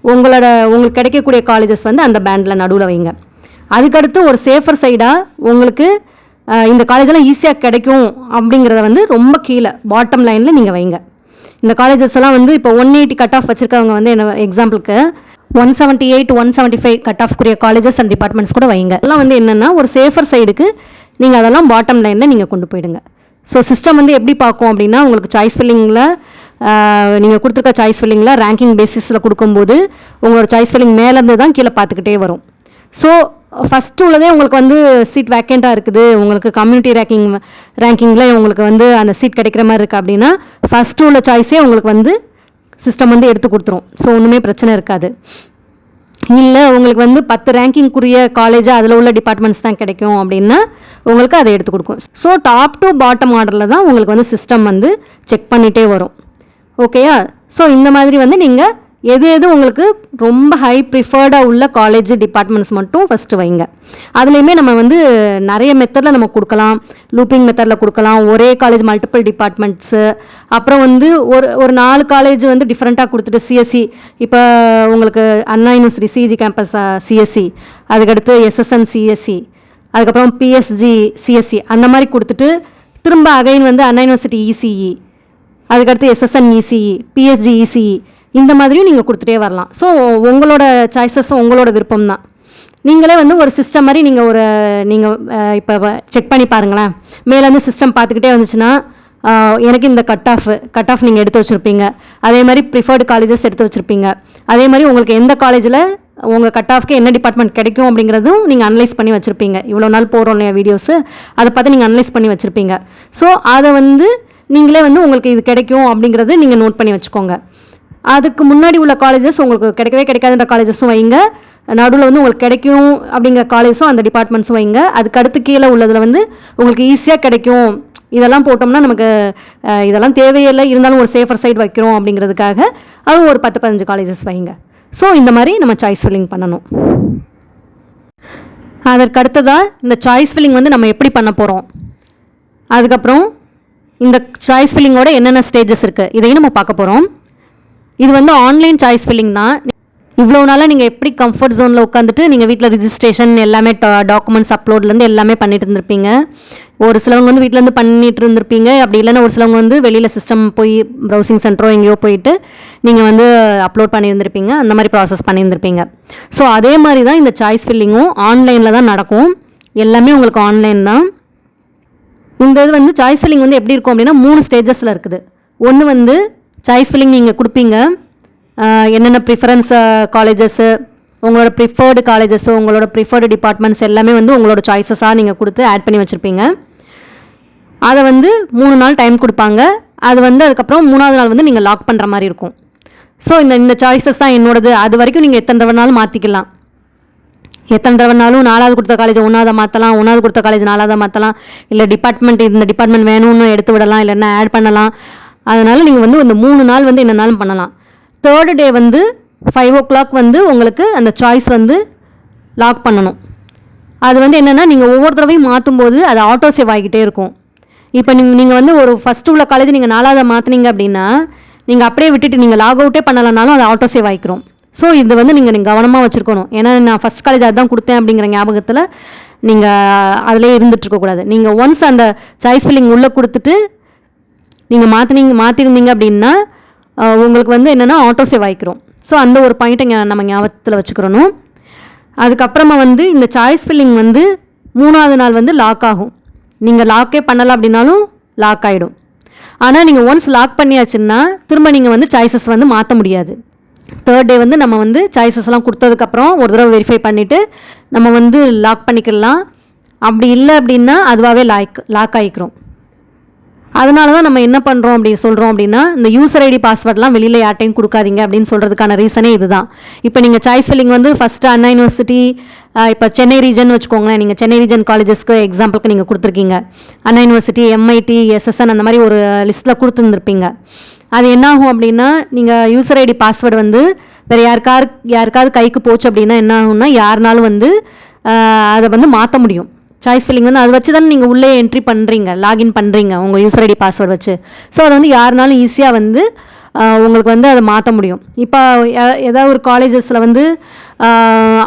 உங்களோட உங்களுக்கு கிடைக்கக்கூடிய காலேஜஸ் வந்து அந்த பேண்டில் நடுவில் வைங்க. அதுக்கடுத்து ஒரு சேஃபர் சைடாக உங்களுக்கு இந்த காலேஜெல்லாம் ஈஸியாக கிடைக்கும் அப்படிங்கிறத வந்து ரொம்ப கீழே பாட்டம் லைனில் நீங்கள் வைங்க. இந்த காலேஜஸ் எல்லாம் வந்து இப்போ ஒன் எயிட்டி கட் ஆஃப் வச்சுருக்கவங்க வந்து என்ன எக்ஸாம்பிளுக்கு one seventy eight one seventy five cut ஆஃப்க்குரிய colleges and departments கூட வைங்க. எல்லாம் வந்து என்னென்னா ஒரு சேஃபர் சைடுக்கு நீங்கள் அதெல்லாம் பாட்டம் லைனில் நீங்கள் கொண்டு போயிடுங்க. ஸோ சிஸ்டம் வந்து எப்படி பார்க்கும் அப்படின்னா உங்களுக்கு சாய்ஸ் ஃபில்லிங்கில் நீங்கள் கொடுத்துருக்க சாய்ஸ் ஃபில்லிங்கில் ரேங்கிங் பேசிஸில் கொடுக்கும்போது உங்களோட சாய்ஸ் ஃபில்லிங் மேலேருந்து தான் கீழே பார்த்துக்கிட்டே வரும். ஸோ ஃபஸ்ட்டு உள்ளதே உங்களுக்கு வந்து சீட் வேக்கண்ட்டாக இருக்குது. உங்களுக்கு கம்யூனிட்டி ரேங்கிங் ரேங்கிங்கில் உங்களுக்கு வந்து அந்த சீட் கிடைக்கிற மாதிரி இருக்குது அப்படின்னா ஃபஸ்ட்டு உள்ள சாய்ஸே உங்களுக்கு வந்து சிஸ்டம் வந்து எடுத்து கொடுத்துரும். ஸோ ஒன்றுமே பிரச்சனை இருக்காது. இல்லை உங்களுக்கு வந்து பத்து ரேங்கிங்குரிய காலேஜ் அதில் உள்ள டிபார்ட்மெண்ட்ஸ் தான் கிடைக்கும் அப்படின்னா உங்களுக்கு அதை எடுத்து கொடுக்கும். ஸோ டாப் டு பாட்டம் ஆர்டரில் தான் உங்களுக்கு வந்து சிஸ்டம் வந்து செக் பண்ணிகிட்டே வரும். ஓகேயா ஸோ இந்த மாதிரி வந்து நீங்கள் எது எது உங்களுக்கு ரொம்ப ஹை ப்ரிஃபர்டாக உள்ள காலேஜ் டிபார்ட்மெண்ட்ஸ் மட்டும் ஃபஸ்ட்டு வைங்க. அதுலேயுமே நம்ம வந்து நிறைய மெத்தடில் நம்ம கொடுக்கலாம். லூப்பிங் மெத்தடில் கொடுக்கலாம். ஒரே காலேஜ் மல்டிபிள் டிபார்ட்மெண்ட்ஸு அப்புறம் வந்து ஒரு ஒரு நாலு காலேஜ் வந்து டிஃப்ரெண்ட்டாக கொடுத்துட்டு சிஎஸ்சி இப்போ உங்களுக்கு Anna university CG campus CSE அதுக்கடுத்து எஸ்எஸ்என் சிஎஸ்சி அதுக்கப்புறம் பிஎஸ்ஜி சிஎஸ்சி அந்த மாதிரி கொடுத்துட்டு திரும்ப அகைன் வந்து அண்ணா யூனிவர்சிட்டி இசிஇ அதுக்கடுத்து எஸ்எஸ்என் இசிஇ பிஎஸ்ஜி இசிஇ இந்த மாதிரியும் நீங்கள் கொடுத்துட்டே வரலாம். ஸோ உங்களோட சாய்ஸஸும் உங்களோட விருப்பம் தான் நீங்களே வந்து ஒரு சிஸ்டம் மாதிரி நீங்கள் ஒரு நீங்கள் இப்போ செக் பண்ணி பாருங்களேன். மேலேருந்து சிஸ்டம் பார்த்துக்கிட்டே வந்துச்சுன்னா எனக்கு இந்த கட் ஆஃப் கட் ஆஃப் நீங்கள் எடுத்து வச்சுருப்பீங்க. அதே மாதிரி ப்ரிஃபர்டு காலேஜஸ் எடுத்து வச்சுருப்பீங்க. அதே மாதிரி உங்களுக்கு எந்த காலேஜில் உங்கள் கட் ஆஃப்க்கு என்ன டிபார்ட்மெண்ட் கிடைக்கும் அப்படிங்கிறதும் நீங்கள் அனலைஸ் பண்ணி வச்சுருப்பீங்க. இவ்வளோ நாள் போகிறோம் இல்லையா வீடியோஸு அதை பார்த்து நீங்கள் அனலைஸ் பண்ணி வச்சுருப்பீங்க. ஸோ அதை வந்து நீங்களே வந்து உங்களுக்கு இது கிடைக்கும் அப்படிங்கிறது நீங்கள் நோட் பண்ணி வச்சுக்கோங்க. அதுக்கு முன்னாடி உள்ள காலேஜஸ் உங்களுக்கு கிடைக்கவே கிடைக்காதுன்ற காலேஜஸும் வைங்க. நடுவில் வந்து உங்களுக்கு கிடைக்கும் அப்படிங்கிற காலேஜஸும் அந்த டிபார்ட்மெண்ட்ஸும் வைங்க. அதுக்கு அடுத்து கீழே உள்ளதில் வந்து உங்களுக்கு ஈஸியாக கிடைக்கும். இதெல்லாம் போட்டோம்னா நமக்கு இதெல்லாம் தேவையில்லை. இருந்தாலும் ஒரு சேஃபர் சைட் வைக்கிறோம் அப்படிங்கிறதுக்காக அதுவும் ஒரு பத்து பதினஞ்சு காலேஜஸ் வைங்க. ஸோ இந்த மாதிரி நம்ம சாய்ஸ் ஃபில்லிங் பண்ணணும். அதற்கு அடுத்ததாக இந்த சாய்ஸ் ஃபில்லிங் வந்து நம்ம எப்படி பண்ண போகிறோம் அதுக்கப்புறம் இந்த சாய்ஸ் ஃபில்லிங்கோட என்னென்ன ஸ்டேஜஸ் இருக்குது இதையும் நம்ம பார்க்க போகிறோம் இது வந்து ஆன்லைன் சாய்ஸ் ஃபில்லிங் தான். இவ்வளோ நாளாக நீங்கள் எப்படி கம்ஃபர்ட் ஜோனில் உட்காந்துட்டு நீங்கள் வீட்டில் ரிஜிஸ்ட்ரேஷன் எல்லாமே டாக்குமெண்ட்ஸ் அப்லோட்லேருந்து எல்லாமே பண்ணிட்டு இருந்திருப்பீங்க. ஒரு சிலவங்க வந்து வீட்டிலேருந்து பண்ணிட்டு இருந்திருப்பீங்க. அப்படி இல்லைன்னா ஒரு சிலவங்க வந்து வெளியில் சிஸ்டம் போய் ப்ரௌசிங் சென்டரோ எங்கேயோ போயிட்டு நீங்கள் வந்து அப்லோட் பண்ணியிருந்திருப்பீங்க அந்த மாதிரி ப்ராசஸ் பண்ணியிருந்திருப்பீங்க ஸோ அதே மாதிரி தான் இந்த சாய்ஸ் ஃபில்லிங்கும் ஆன்லைனில் தான் நடக்கும். எல்லாமே உங்களுக்கு ஆன்லைன் தான். இந்த இது வந்து சாய்ஸ் ஃபில்லிங் வந்து எப்படி இருக்கும் அப்படின்னா மூணு ஸ்டேஜஸில் இருக்குது. ஒன்று வந்து சாய்ஸ் ஃபில்லிங் நீங்கள் கொடுப்பீங்க. என்னென்ன ப்ரிஃபரன்ஸ் காலேஜஸ்ஸு உங்களோட ப்ரிஃபர்டு காலேஜஸ்ஸு உங்களோட ப்ரிஃபர்டு டிபார்ட்மெண்ட்ஸ் எல்லாமே வந்து உங்களோட சாய்ஸஸாக நீங்கள் கொடுத்து ஆட் பண்ணி வச்சுருப்பீங்க. அதை வந்து மூணு நாள் டைம் கொடுப்பாங்க. அது வந்து அதுக்கப்புறம் மூணாவது நாள் வந்து நீங்கள் லாக் பண்ணுற மாதிரி இருக்கும். ஸோ இந்த இந்த சாய்ஸஸ் தான் என்னோடது. அது வரைக்கும் நீங்கள் எத்தனை தடவைனாலும் மாற்றிக்கலாம் எத்தனை தடவைனாலும் நாலாவது கொடுத்த காலேஜ் ஒன்றாவது மாற்றலாம் ஒன்றாவது கொடுத்த காலேஜ் நாலாவது மாற்றலாம் இல்லை டிபார்ட்மெண்ட் இந்த டிபார்ட்மெண்ட் வேணும்னு எடுத்து விடலாம் இல்லைன்னா ஆட் பண்ணலாம். அதனால் நீங்கள் வந்து இந்த மூணு நாள் வந்து என்னனாலும் பண்ணலாம். தேர்டு டே வந்து ஃபைவ் ஓ கிளாக் வந்து உங்களுக்கு அந்த சாய்ஸ் வந்து லாக் பண்ணணும். அது வந்து என்னென்னா நீங்கள் ஒவ்வொரு தடவையும் மாற்றும் போது அது ஆட்டோ சேவ் ஆகிக்கிட்டே இருக்கும். இப்போ நீங்கள் நீங்கள் வந்து ஒரு ஃபஸ்ட்டு உள்ள காலேஜ் நீங்கள் நாலாவது மாற்றினீங்க அப்படின்னா நீங்கள் அப்படியே விட்டுட்டு நீங்கள் லாக் அவுட்டே பண்ணலனாலும் அது ஆட்டோ சேவ் ஆகிக்கிறோம் ஸோ இது வந்து நீங்கள் நீங்கள் கவனமாக வச்சுருக்கணும். ஏன்னா நான் ஃபஸ்ட் காலேஜ் அதுதான் கொடுத்தேன் அப்படிங்கிற ஞாபகத்தில் நீங்கள் அதிலே இருந்துகிட்ருக்கக்கூடாது நீங்கள் ஒன்ஸ் அந்த சாய்ஸ் ஃபில்லிங் உள்ளே கொடுத்துட்டு நீங்கள் மாற்றினீங்க மாற்றிருந்தீங்க அப்படின்னா உங்களுக்கு வந்து என்னென்னா ஆட்டோ சேவ் ஆகிக்கிறோம் ஸோ அந்த ஒரு பாயிண்ட்டை நம்ம ஞாபகத்தில் வச்சுக்கிறணும். அதுக்கப்புறமா வந்து இந்த சாய்ஸ் ஃபில்லிங் வந்து மூணாவது நாள் வந்து லாக் ஆகும். நீங்கள் லாக்கே பண்ணலை அப்படின்னாலும் லாக் ஆகிடும் ஆனால் நீங்கள் ஒன்ஸ் லாக் பண்ணியாச்சுன்னா திரும்ப நீங்கள் வந்து சாய்ஸஸ் வந்து மாற்ற முடியாது. தேர்ட் டே வந்து நம்ம வந்து சாய்ஸஸ்லாம் கொடுத்ததுக்கப்புறம் ஒரு தடவை வெரிஃபை பண்ணிவிட்டு நம்ம வந்து லாக் பண்ணிக்கலாம். அப்படி இல்லை அப்படின்னா அதுவாகவே லாக் லாக் ஆகிக்கிறோம் அதனால தான் நம்ம என்ன பண்ணுறோம் அப்படி சொல்கிறோம் அப்படின்னா இந்த யூசர் ஐடி பாஸ்வேர்ட்லாம் வெளியில் யார்ட்டையும் கொடுக்காதீங்க அப்படின்னு சொல்கிறதுக்கான ரீசனே இதுதான். இப்போ நீங்கள் சாய்ஸ் ஃபில்லிங் வந்து ஃபஸ்ட்டு அண்ணா யூனிவர்சிட்டி இப்போ சென்னை ரீஜன் வச்சுக்கோங்களேன் நீங்கள் சென்னை ரீஜன் காலேஜஸ்க்கு எக்ஸாம்பிளுக்கு நீங்கள் கொடுத்துருக்கீங்க. அண்ணா யூனிவர்சிட்டி எம்ஐடி எஸ்எஸ்என் அந்த மாதிரி ஒரு லிஸ்ட்டில் கொடுத்துருந்துருப்பீங்க. அது என்ன ஆகும் அப்படின்னா நீங்கள் யூசர் ஐடி பாஸ்வேர்டு வந்து வேறு யாருக்காரு யாருக்காவது கைக்கு போச்சு அப்படின்னா என்ன ஆகும்னா யாருனாலும் வந்து அதை வந்து மாற்ற முடியும். சாய்ஸ் ஃபில்லிங் வந்து அதை வச்சு தானே நீங்கள் உள்ளே என்ட்ரி பண்ணுறீங்க லாகின் பண்ணுறீங்க உங்கள் யூசர் ஐடி பாஸ்வேர்டு வச்சு. ஸோ அதை வந்து யாருனாலும் ஈஸியாக வந்து உங்களுக்கு வந்து அதை மாற்ற முடியும். இப்போ ஏதாவது ஒரு காலேஜஸில் வந்து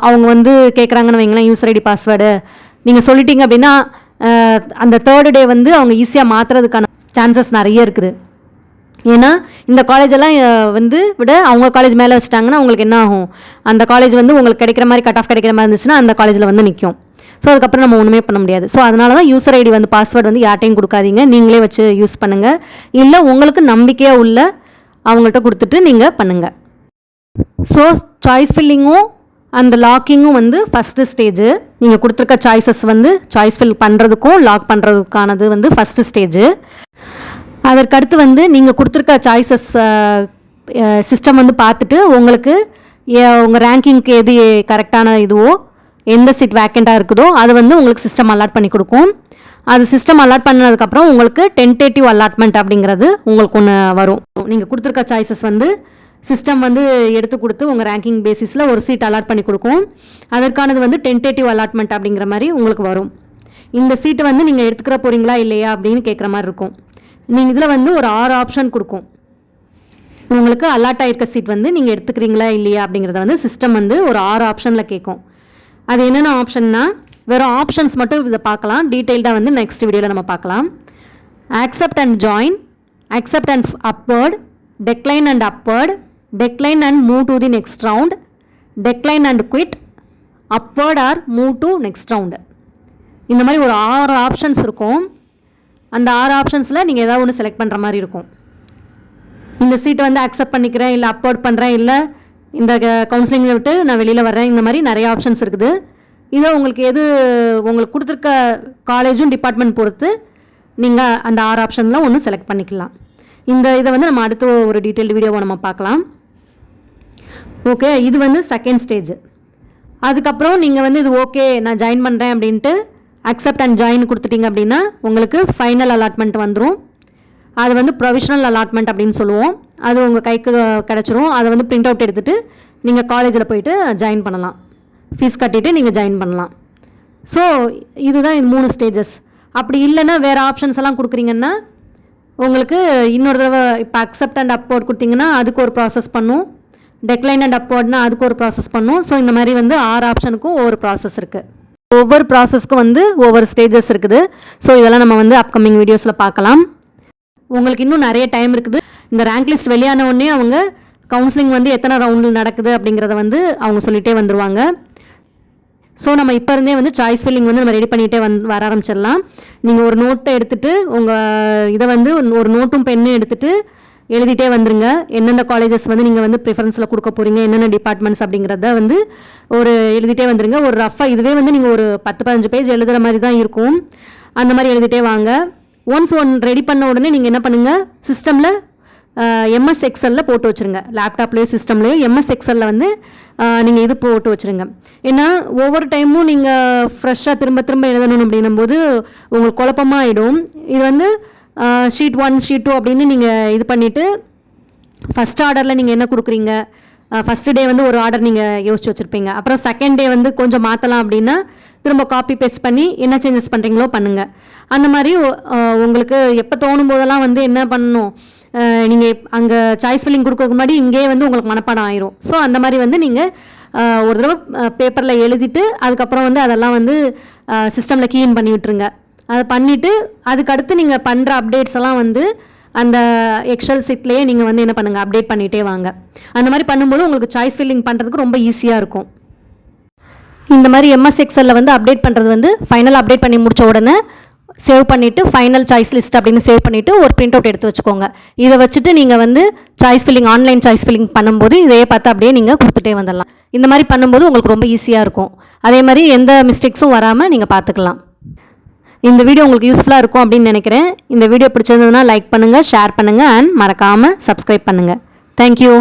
அவங்க வந்து கேட்குறாங்கன்னு வைங்களேன் யூசர் ஐடி பாஸ்வேர்டு நீங்கள் சொல்லிட்டீங்க அப்படின்னா அந்த தேர்டு டே வந்து அவங்க ஈஸியாக மாற்றுறதுக்கான சான்சஸ் நிறைய இருக்குது. ஏன்னா இந்த காலேஜெல்லாம் வந்து விட அவங்க காலேஜ் மேலே வச்சுட்டாங்கன்னா உங்களுக்கு என்ன ஆகும்? அந்த காலேஜ் வந்து உங்களுக்கு கிடைக்கிற மாதிரி கட் ஆஃப் கிடைக்கிற மாதிரி இருந்துச்சுன்னா அந்த காலேஜில் வந்து நிற்கும் ஸோ அதுக்கப்புறம் நம்ம ஒன்றுமே பண்ண முடியாது. ஸோ அதனால தான் யூசர் ஐடி வந்து பாஸ்வேர்டு வந்து யார்ட்டையும் கொடுக்காதீங்க. நீங்களே வச்சு யூஸ் பண்ணுங்கள் இல்லை உங்களுக்கு நம்பிக்கையாக உள்ள அவங்கள்ட்ட கொடுத்துட்டு நீங்கள் பண்ணுங்கள் ஸோ சாய்ஸ் ஃபில்லிங்கும் அந்த லாக்கிங்கும் வந்து ஃபஸ்ட்டு ஸ்டேஜு நீங்கள் கொடுத்துருக்க சாய்ஸஸ் வந்து சாய்ஸ் ஃபில் பண்ணுறதுக்கும் லாக் பண்ணுறதுக்கானது வந்து ஃபஸ்ட்டு ஸ்டேஜு அதற்கடுத்து வந்து நீங்கள் கொடுத்துருக்க சாய்ஸஸ் சிஸ்டம் வந்து பார்த்துட்டு உங்களுக்கு உங்கள் ரேங்கிங்க்கு எது கரெக்டான இதுவோ எந்த சீட் வேக்கண்ட்டாக இருக்குதோ அது வந்து உங்களுக்கு சிஸ்டம் அலாட் பண்ணி கொடுக்கும். அது சிஸ்டம் அலாட் பண்ணதுக்கப்புறம் உங்களுக்கு டென்டேட்டிவ் அலாட்மெண்ட் அப்படிங்கிறது உங்களுக்கு ஒன்று வரும். நீங்கள் கொடுத்துருக்க சாய்ஸஸ் வந்து சிஸ்டம் வந்து எடுத்து கொடுத்து உங்கள் ரேங்கிங் பேசிஸில் ஒரு சீட் அலாட் பண்ணி கொடுக்கும். அதற்கானது வந்து டென்டேட்டிவ் அலாட்மெண்ட் அப்படிங்கிற மாதிரி உங்களுக்கு வரும். இந்த சீட்டு வந்து நீங்கள் எடுத்துக்கிற போகிறீங்களா இல்லையா அப்படின்னு கேட்குற மாதிரி இருக்கும். நீங்கள் இதில் வந்து ஒரு ஆறு ஆப்ஷன் கொடுக்கும். உங்களுக்கு அலாட் ஆகிருக்க சீட் வந்து நீங்கள் எடுத்துக்கிறீங்களா இல்லையா அப்படிங்கிறத வந்து சிஸ்டம் வந்து ஒரு ஆறு ஆப்ஷனில் கேட்கும் அது என்னென்ன ஆப்ஷன்னா வெறும் ஆப்ஷன்ஸ் மட்டும் இதை பார்க்கலாம். டீட்டெயில்டாக வந்து நெக்ஸ்ட் வீடியோவில் நம்ம பார்க்கலாம். Accept and join accept and upward decline and upward decline and move to the next round decline and quit upward or move to next round இந்த மாதிரி ஒரு ஆறு ஆப்ஷன்ஸ் இருக்கும். அந்த ஆறு ஆப்ஷன்ஸில் நீங்கள் ஏதாவது ஒன்று செலக்ட் பண்ணுற மாதிரி இருக்கும். இந்த சீட்டை வந்து அக்செப்ட் பண்ணிக்கிறேன் இல்லை அப்போர்ட் பண்ணுறேன் இல்லை இந்த கவுன்சிலிங்கை விட்டு நான் வெளியில் வர்றேன். இந்த மாதிரி நிறைய ஆப்ஷன்ஸ் இருக்குது. இதை உங்களுக்கு எது உங்களுக்கு கொடுத்துருக்க காலேஜும் டிபார்ட்மெண்ட் பொறுத்து நீங்கள் அந்த ஆறு ஆப்ஷனில் ஒன்று செலக்ட் பண்ணிக்கலாம். இந்த இதை வந்து நம்ம அடுத்த ஒரு டீட்டெயில்டு வீடியோவை நம்ம பார்க்கலாம். ஓகே இது வந்து செகண்ட் ஸ்டேஜ் அதுக்கப்புறம் நீங்கள் வந்து இது ஓகே நான் ஜாயின் பண்ணுறேன் அப்படின்ட்டு அக்செப்ட் அண்ட் ஜாயின் கொடுத்துட்டிங்க அப்படின்னா உங்களுக்கு ஃபைனல் அலாட்மெண்ட் வந்துடும் அது வந்து ப்ரொவிஷனல் அலாட்மெண்ட் அப்படின்னு சொல்லுவோம். அது உங்கள் கைக்கு கிடச்சிரும். அதை வந்து பிரிண்ட் அவுட் எடுத்துகிட்டு நீங்கள் காலேஜில் போயிட்டு ஜாயின் பண்ணலாம். ஃபீஸ் கட்டிவிட்டு நீங்கள் ஜாயின் பண்ணலாம். ஸோ இதுதான் இது மூணு ஸ்டேஜஸ் அப்படி இல்லைன்னா வேறு ஆப்ஷன்ஸ் எல்லாம் கொடுக்குறீங்கன்னா உங்களுக்கு இன்னொரு தடவை இப்போ அக்செப்ட் அண்ட் அப்வோர்ட் கொடுத்தீங்கன்னா அதுக்கு ஒரு ப்ராசஸ் பண்ணும். டெக்லைன் அண்ட் அப்வோர்ட்னா அதுக்கு ஒரு ப்ராசஸ் பண்ணும். ஸோ இந்த மாதிரி வந்து ஆறு ஆப்ஷனுக்கும் ஒவ்வொரு ப்ராசஸ் இருக்குது ஒவ்வொரு ப்ராசஸ்க்கும் வந்து ஒவ்வொரு ஸ்டேஜஸ் இருக்குது. ஸோ இதெல்லாம் நம்ம வந்து அப்கமிங் வீடியோஸில் பார்க்கலாம். உங்களுக்கு இன்னும் நிறைய டைம் இருக்குது. இந்த ரேங்க் லிஸ்ட் வெளியான உடனே அவங்க கவுன்சிலிங் வந்து எத்தனை ரவுண்டில் நடக்குது அப்படிங்கிறத வந்து அவங்க சொல்லிகிட்டே வந்துடுவாங்க ஸோ நம்ம இப்போ இருந்தே வந்து சாய்ஸ் ஃபில்லிங் வந்து நம்ம ரெடி பண்ணிகிட்டே வந் வர ஆரம்பிச்சிடலாம். நீங்கள் ஒரு நோட்டை எடுத்துகிட்டு உங்கள் இதை வந்து ஒரு நோட்டும் பெண்ணும் எடுத்துகிட்டு எழுதிட்டே வந்துருங்க. எந்தெந்த காலேஜஸ் வந்து நீங்கள் வந்து ப்ரிஃபரன்ஸில் கொடுக்க போகிறீங்க என்னென்ன டிபார்ட்மெண்ட்ஸ் அப்படிங்கிறத வந்து ஒரு எழுதிட்டே வந்துருங்க. ஒரு ரஃபாக இதுவே வந்து நீங்கள் ஒரு பத்து பதினஞ்சு பேஜ் எழுதுகிற மாதிரி தான் இருக்கும். அந்த மாதிரி எழுதிட்டே வாங்க. ஒன்ஸ் ஒன் ரெடி பண்ண உடனே நீங்கள் என்ன பண்ணுங்கள் சிஸ்டமில் எம்எஸ் எக்ஸலில் போட்டு வச்சுருங்க. லேப்டாப்லேயோ சிஸ்டம்லேயோ எம்எஸ் எக்ஸலில் வந்து நீங்கள் இது போட்டு வச்சுருங்க. ஏன்னா ஒவ்வொரு டைமும் நீங்கள் ஃப்ரெஷ்ஷாக திரும்ப திரும்ப எழுதணும் அப்படின்னும் போது உங்களுக்கு குழப்பமாக ஆகிடும் இது வந்து ஷீட் ஒன் ஷீட் டூ அப்படின்னு நீங்கள் இது பண்ணிவிட்டு ஃபஸ்ட் ஆர்டரில் நீங்கள் என்ன கொடுக்குறீங்க? ஃபஸ்ட்டு டே வந்து ஒரு ஆர்டர் நீங்கள் யோசிச்சு வச்சுருப்பீங்க. அப்புறம் செகண்ட் டே வந்து கொஞ்சம் மாற்றலாம் அப்படின்னா திரும்ப காப்பி பேஸ்ட் பண்ணி என்ன சேஞ்சஸ் பண்ணுறீங்களோ பண்ணுங்கள் அந்த மாதிரி உங்களுக்கு எப்போ தோணும் போதெல்லாம் வந்து என்ன பண்ணணும்? நீங்கள் அங்கே சாய்ஸ் ஃபில்லிங் கொடுக்கறதுக்கு முன்னாடி இங்கேயே வந்து உங்களுக்கு மனப்பாடம் ஆயிரும். ஸோ அந்த மாதிரி வந்து நீங்கள் ஒரு தடவை பேப்பரில் எழுதிட்டு அதுக்கப்புறம் வந்து அதெல்லாம் வந்து சிஸ்டமில் கீன் பண்ணி விட்டுருங்க. அதை பண்ணிவிட்டு அதுக்கடுத்து நீங்கள் பண்ணுற அப்டேட்ஸ் எல்லாம் வந்து அந்த எக்ஸல் சீட்லேயே நீங்கள் வந்து என்ன பண்ணுங்கள் அப்டேட் பண்ணிகிட்டே வாங்க. அந்த மாதிரி பண்ணும்போது உங்களுக்கு சாய்ஸ் ஃபில்லிங் பண்ணுறதுக்கு ரொம்ப ஈஸியாக இருக்கும். இந்த மாதிரி எம்எஸ் எக்ஸலில் வந்து அப்டேட் பண்ணுறது வந்து ஃபைனல் அப்டேட் பண்ணி முடித்த உடனே சேவ் பண்ணிவிட்டு ஃபைனல் சாய்ஸ் லிஸ்ட் அப்படின்னு சேவ் பண்ணிவிட்டு ஒரு பிரிண்ட் அவுட் எடுத்து வச்சுக்கோங்க. இதை வச்சுட்டு நீங்கள் வந்து choice filling online choice filling பண்ணும்போது இதையே பார்த்து அப்படியே நீங்கள் கொடுத்துட்டே வந்துடலாம். இந்த மாதிரி பண்ணும்போது உங்களுக்கு ரொம்ப ஈஸியாக இருக்கும். அதே மாதிரி எந்த மிஸ்டேக்ஸும் வராமல் நீங்கள் பார்த்துக்கலாம். இந்த வீடியோ உங்களுக்கு யூஸ்ஃபுல்லாக இருக்கும் அப்படின்னு நினைக்கிறேன். இந்த வீடியோ பிடிச்சிருந்ததுன்னா லைக் பண்ணுங்கள் ஷேர் பண்ணுங்கள் அண்ட் மறக்காமல் சப்ஸ்கிரைப் பண்ணுங்கள் தேங்க்யூ